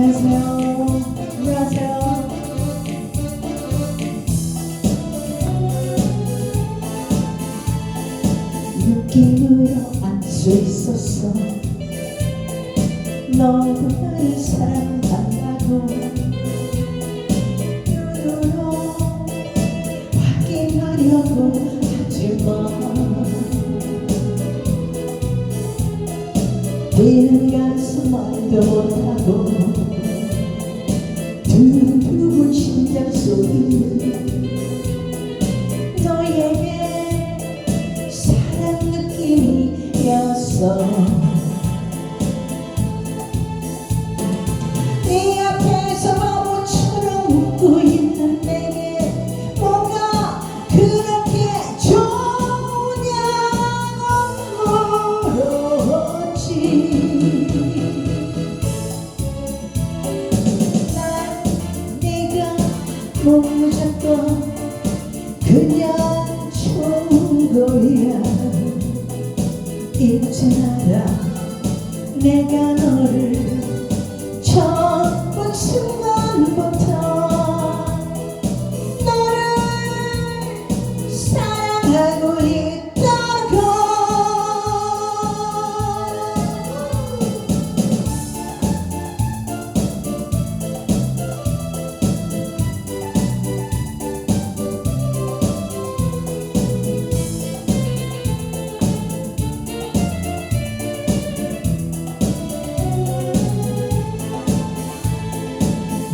안녕하세요. 안녕하세요. 느낌으로 알 수 있었어. 너도 나를 사랑한다고. 눈으로 확인하려고 하지만. 뛰는 가슴 말도 못하고 두근두근 심장 소리 너에게 사랑 느낌이었어 몸을 잡고 그냥 좋은 거야. 이제 알아 내가 너를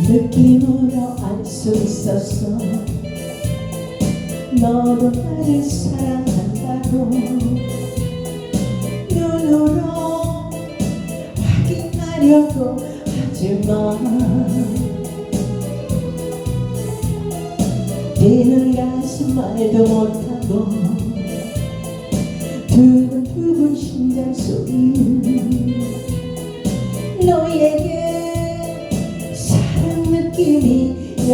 느낌으로 알 수 있었어. 너도 나를 사랑한다고 눈으로 확인하려고 하지만 뛰는 가슴 말도 못하고 두근두근 심장 소리 너에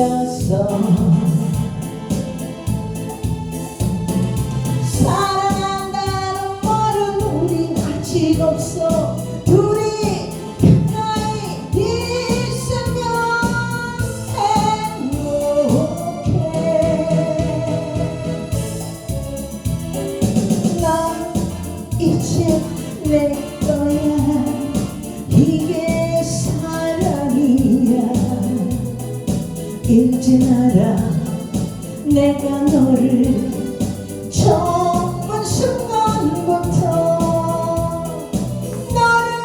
느낌이었어 사랑한다는 말은 우린 아직 없어. 둘이 가까이 있으면 행복해. 난 이제 내 거야. 이게 이제 알아 내가 너를 처음 순간부터 너를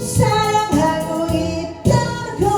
사랑하고 있다는 걸